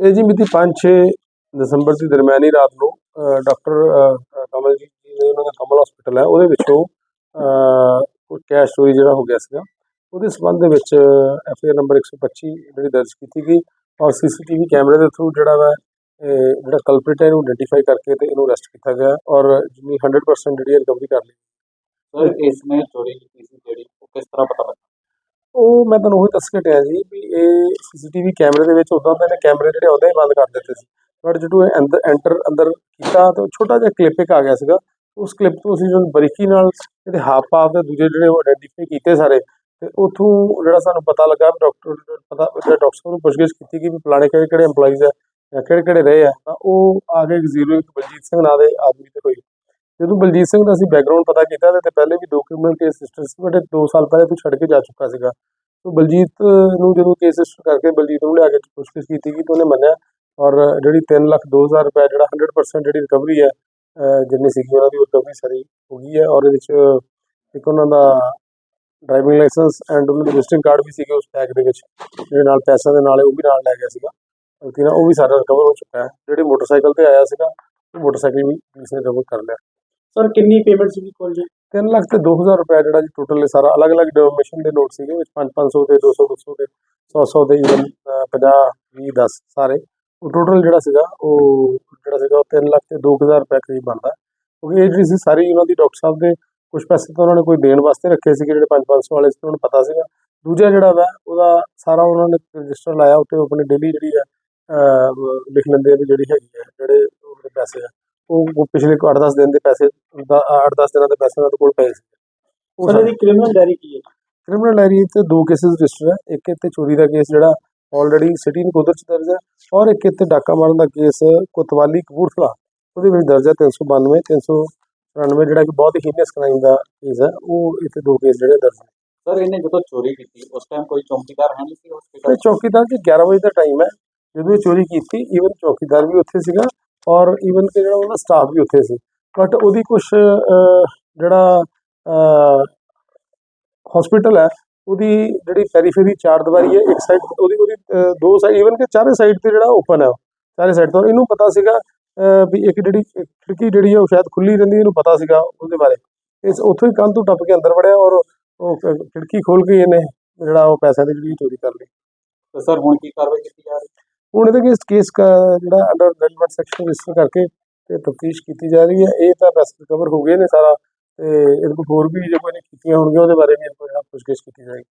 ਇਹ ਜੀ ਮਿਤੀ 5-6 ਦਸੰਬਰ ਦੀ ਦਰਮਿਆਨੀ ਰਾਤ ਨੂੰ ਡਾਕਟਰ ਕਮਲਜੀਤ ਜੀ ਨੇ ਉਹਨਾਂ ਦਾ ਕਮਲ ਹਸਪੀਟਲ ਹੈ। ਉਹਦੇ ਵਿੱਚੋਂ ਕੋਈ ਕੈਸ਼ ਚੋਰੀ ਜਿਹੜਾ ਹੋ ਗਿਆ ਸੀਗਾ ਉਹਦੇ ਸੰਬੰਧ ਦੇ ਵਿੱਚ ਐਫ ਆਰ ਨੰਬਰ 125 ਜਿਹੜੀ ਦਰਜ ਕੀਤੀ ਗਈ ਔਰ ਸੀਸੀਟੀਵੀ ਕੈਮਰੇ ਦੇ ਥਰੂ ਜਿਹੜਾ ਵਾ ਜਿਹੜਾ ਕਲਪ੍ਰਿਟ ਹੈ ਇਹਨੂੰ ਆਇਡੈਂਟੀਫਾਈ ਕਰਕੇ ਤੇ ਇਹਨੂੰ ਅਰੈਸਟ ਕੀਤਾ ਗਿਆ ਔਰ ਜਿੰਨੀ 100% ਜਿਹੜੀ ਰਿਕਵਰੀ ਕਰ ਲਈ। ਸਰ ਇਸਨੇ ਚੋਰੀ ਕੀਤੀ ਸੀ ਜਿਹੜੀ ਉਹ ਕਿਸ ਤਰ੍ਹਾਂ ਪਤਾ ਲੱਗਾ? ਉਹ ਮੈਂ ਤੁਹਾਨੂੰ ਉਹੀ ਦੱਸ ਕੇ ਹਟਿਆ ਜੀ ਵੀ ਇਹ ਸੀਸੀਟੀਵੀ ਕੈਮਰੇ ਦੇ ਵਿੱਚ ਉਦਾਂ ਤਾਂ ਨੇ, ਕੈਮਰੇ ਜਿਹੜੇ ਆਉਂਦੇ ਹੀ ਬੰਦ ਕਰ ਦਿੱਤੇ ਸੀ। ਬਟ ਜਦੋਂ ਇਹ ਅੰਦਰ ਐਂਟਰ ਅੰਦਰ ਕੀਤਾ ਤਾਂ ਛੋਟਾ ਜਿਹਾ ਕਲਿੱਪ ਇੱਕ ਆ ਗਿਆ ਸੀਗਾ। ਉਸ ਕਲਿੱਪ ਤੋਂ ਅਸੀਂ ਜਦੋਂ ਬਰੀਕੀ ਨਾਲ ਇਹਦੇ ਹਾਵ ਭਾਵ ਦੇ ਦੂਜੇ ਜਿਹੜੇ ਉਹ ਆਇਡੈਂਟੀਫਾਈ ਕੀਤੇ ਸਾਰੇ, ਤੇ ਉਥੋਂ ਜਿਹੜਾ ਸਾਨੂੰ ਪਤਾ ਲੱਗਾ ਵੀ ਡਾਕਟਰ ਪਤਾ, ਜਿਹੜਾ ਡਾਕਟਰ ਸਾਹਿਬ ਨੂੰ ਪੁੱਛਗਿੱਛ ਕੀਤੀ ਕਿ ਵੀ ਫਲਾਣੇ ਕਿਹੜੇ ਕਿਹੜੇ EMPLOYEES ਹੈ ਜਾਂ ਕਿਹੜੇ ਕਿਹੜੇ ਰਹੇ ਆ, ਤਾਂ ਉਹ ਆ ਗਏ ਜ਼ੀਰੋ ਇੱਕ ਬਲਜੀਤ ਸਿੰਘ ਨਾਂ ਦੇ ਆਦਮੀ ਤੇ ਕੋਈ। ਜਦੋਂ ਬਲਜੀਤ ਸਿੰਘ ਦਾ ਅਸੀਂ ਬੈਕਗ੍ਰਾਉਂਡ ਪਤਾ ਕੀਤਾ ਇਹਦੇ ਤੇ ਪਹਿਲੇ ਵੀ ਦੋ ਕ੍ਰਿਮੀਨਲ ਕੇਸ ਰਜਿਸਟਰ ਸੀ, ਬਟ 2 ਸਾਲ ਪਹਿਲੇ ਤੋਂ ਛੱਡ ਕੇ ਜਾ ਚੁੱਕਾ ਸੀਗਾ। ਤੇ ਬਲਜੀਤ ਨੂੰ ਜਦੋਂ ਕੇਸ ਰਜਿਸਟਰ ਕਰਕੇ ਬਲਜੀਤ ਨੂੰ ਲਿਆ ਕੇ ਪੁੱਛਗਿੱਛ ਕੀਤੀ ਗਈ ਤਾਂ ਉਹਨੇ ਮੰਨਿਆ ਔਰ ਜਿਹੜੀ 3 ਲੱਖ 2000 ਰੁਪਏ ਜਿਹੜਾ 100% ਜਿਹੜੀ ਰਿਕਵਰੀ ਹੈ ਜਿੰਨੀ ਸੀਗੀ ਉਹਨਾਂ ਦੀ ਰਿਕਵਰੀ ਸਾਰੀ ਹੋ ਗਈ ਹੈ ਔਰ ਇਹਦੇ ਵਿੱਚ ਇੱਕ ਉਹਨਾਂ ਦਾ ਡਰਾਈਵਿੰਗ ਲਾਇਸੈਂਸ ਐਂਡ ਉਹਨਾਂ ਦੇ ਵਿਜ਼ਿਟਿੰਗ ਕਾਰਡ ਵੀ ਸੀਗੇ ਉਸ ਬੈਗ ਦੇ ਵਿੱਚ, ਜਿਹੜੇ ਨਾਲ ਪੈਸਿਆਂ ਦੇ ਨਾਲ ਉਹ ਵੀ ਨਾਲ ਲੈ ਗਿਆ ਸੀਗਾ। ਗਲਤੀ ਨਾਲ ਉਹ ਵੀ ਸਾਰਾ ਰਿਕਵਰ ਹੋ ਚੁੱਕਾ ਹੈ। ਜਿਹੜੇ ਮੋਟਰਸਾਈਕਲ ਤੇ ਆਇਆ ਸੀਗਾ, ਉਹ ਮੋਟਰਸਾਈਕਲ ਵੀ ਪੁਲਿਸ ਨੇ ਰਿਕਵਰ ਕਰ ਲਿਆ। ਸਰ ਕਿੰਨੀ ਪੇਮੈਂਟ ਸੀਗੀ ਕੋਲ ਜੀ? 3 ਲੱਖ ਤੇ 2000 ਰੁਪਏ ਜਿਹੜਾ ਜੀ ਟੋਟਲ ਇਹ ਸਾਰਾ ਅਲੱਗ-ਅਲੱਗ ਡਿਨੋਮੀਨੇਸ਼ਨ ਦੇ ਨੋਟ ਸੀਗੇ, ਵਿੱਚ 5-500 ਦੇ 200 200 ਦੇ 100-100 ਦੇ ਇਵਨ 50 20 10 ਸਾਰੇ। ਉਹ ਟੋਟਲ ਜਿਹੜਾ ਸੀਗਾ, ਉਹ ਜਿਹੜਾ ਸੀਗਾ ਉਹ 3 ਲੱਖ ਤੇ 2000 ਰੁਪਏ ਕਰੀਬ ਬਣਦਾ। ਕਿਉਂਕਿ ਇਹ ਜਿਹੜੀ ਸੀ ਸਾਰੀ ਉਹਨਾਂ ਦੀ ਡਾਕਟਰ ਸਾਹਿਬ ਦੇ ਕੁਝ ਪੈਸੇ ਤਾਂ ਉਹਨਾਂ ਨੇ ਕੋਈ ਦੇਣ ਵਾਸਤੇ ਰੱਖੇ ਸੀਗੇ, ਜਿਹੜੇ 5-500 ਵਾਲੇ ਸੀ, ਉਹਨਾਂ ਨੂੰ ਪਤਾ ਸੀਗਾ। ਦੂਜਾ ਜਿਹੜਾ ਵਾ, ਉਹਦਾ ਸਾਰਾ ਉਹਨਾਂ ਨੇ ਰਜਿਸਟਰ ਲਾਇਆ, ਉੱਤੇ ਉਹ ਆਪਣੀ ਡੇਲੀ ਜਿਹੜੀ ਹੈ ਲਿਖ ਲੈਂਦੇ ਆ ਵੀ ਜਿਹੜੀ ਹੈਗੀ ਹੈ ਜਿਹੜੇ ਉਹਦੇ ਪੈਸੇ ਆ। ਉਹ ਪਿਛਲੇ 8-10 ਦਿਨ ਦੇ ਪੈਸੇ 8-10 ਦਿਨਾਂ ਦੇ ਪੈਸੇ ਉਹਨਾਂ ਕੋਲ ਪਏ ਸੀ। ਸਰ ਇਹਦੀ ਕ੍ਰਿਮੀਨਲ ਡਾਇਰੀ ਕੀ ਹੈ? ਕ੍ਰਿਮੀਨਲ ਡਾਇਰੀ ਤੇ ਦੋ ਕੇਸਿਸ ਰਜਿਸਟਰ ਹੈ। ਇੱਕ ਇੱਥੇ ਚੋਰੀ ਦਾ ਕੇਸ ਜਿਹੜਾ ਆਲਰੇਡੀ ਸਿਟੀ ਨਕੋਦਰ ਚ ਦਰਜ ਹੈ ਔਰ ਇੱਕ ਇੱਥੇ ਡਾਕਾ ਮਾਰਨ ਦਾ ਕੇਸ ਕੋਤਵਾਲੀ ਕਪੂਰਥਲਾ। ਉਹਦੇ ਵਿੱਚ ਦਰਜ ਹੈ 392 394 ਜਿਹੜਾ ਕਿ ਬਹੁਤ ਹੀ ਹੀਨੀਅਸ ਕ੍ਰਾਈਮ ਦਾ ਕੇਸ ਹੈ। ਉਹ ਇੱਥੇ ਦੋ ਕੇਸ ਜਿਹੜੇ ਦਰਜ ਹੈ ਸਰ ਇਹਨੇ ਜਦੋਂ ਚੋਰੀ ਕੀਤੀ ਉਸ ਟਾਈਮ ਕੋਈ ਚੌਕੀਦਾਰ ਹੈ ਨਹੀਂ ਸੀ ਹਸਪੀਟਲ ਚੌਕੀਦਾਰ ਜੀ 11 ਵਜੇ ਦਾ ਟਾਈਮ ਹੈ। ਜਦੋਂ ਇਹ ਚੋਰੀ ਕੀਤੀ ਈਵਨ ਚੌਕੀਦਾਰ ਵੀ ਉੱਥੇ ਸੀਗਾ। ਔਰ ਈਵਨ ਕਿ ਜਿਹੜਾ ਉਹਦਾ ਸਟਾਫ ਵੀ ਉੱਥੇ ਸੀ। ਬਟ ਉਹਦੀ ਕੁਝ ਜਿਹੜਾ ਹਸਪੀਟਲ ਹੈ, ਉਹਦੀ ਜਿਹੜੀ ਪੈਰੀਫੇਰੀ ਚਾਰ ਦੀਵਾਰੀ ਹੈ, ਇੱਕ ਸਾਈਡ ਉਹਦੀ ਉਹਦੀ ਦੋ ਸਾਈਡ ਈਵਨ ਕਿ ਚਾਰੇ ਸਾਈਡ ਤੇ ਜਿਹੜਾ ਓਪਨ ਹੈ ਚਾਰੇ ਸਾਈਡ ਤੋਂ। ਇਹਨੂੰ ਪਤਾ ਸੀਗਾ ਵੀ ਇੱਕ ਜਿਹੜੀ ਖਿੜਕੀ ਜਿਹੜੀ ਹੈ ਉਹ ਸ਼ਾਇਦ ਖੁੱਲੀ ਰਹਿੰਦੀ ਇਹਨੂੰ ਪਤਾ ਸੀਗਾ ਉਹਦੇ ਬਾਰੇ। ਇਸ ਉੱਥੋਂ ਹੀ ਕੰਧ ਤੋਂ ਟੱਪ ਕੇ ਅੰਦਰ ਵੜਿਆ ਔਰ ਉਹ ਖਿੜਕੀ ਖੋਲ ਕੇ ਇਹਨੇ ਜਿਹੜਾ ਉਹ ਪੈਸਿਆਂ ਦੀ ਜਿਹੜੀ ਚੋਰੀ ਕਰ ਲਈ। ਤੇ ਸਰ ਹੁਣ ਕੀ ਕਾਰਵਾਈ ਕੀਤੀ ਜਾ ਰਹੀ? ਹੁਣ ਇਹਦੇ ਕੇਸ ਕੇਸ ਜਿਹੜਾ ਅੰਡਰ ਰੈਲੇਵੈਂਟ ਸੈਕਸ਼ਨ ਰਜਿਸਟਰ ਕਰਕੇ ਤੇ ਤਫਤੀਸ਼ ਕੀਤੀ ਜਾ ਰਹੀ ਹੈ। ਇਹ ਤਾਂ ਪੈਸੇ ਰਿਕਵਰ ਹੋ ਗਏ ਨੇ ਸਾਰਾ ਤੇ ਇਹਦੇ ਕੋਲ ਹੋਰ ਵੀ ਜੇ ਕੋਈ ਨੇ ਕੀਤੀਆਂ ਹੋਣਗੀਆਂ, ਉਹਦੇ ਬਾਰੇ ਵੀ ਆਪਾਂ ਜਿਹੜਾ ਪੁੱਛਗਿੱਛ ਕੀਤੀ ਜਾਏਗੀ।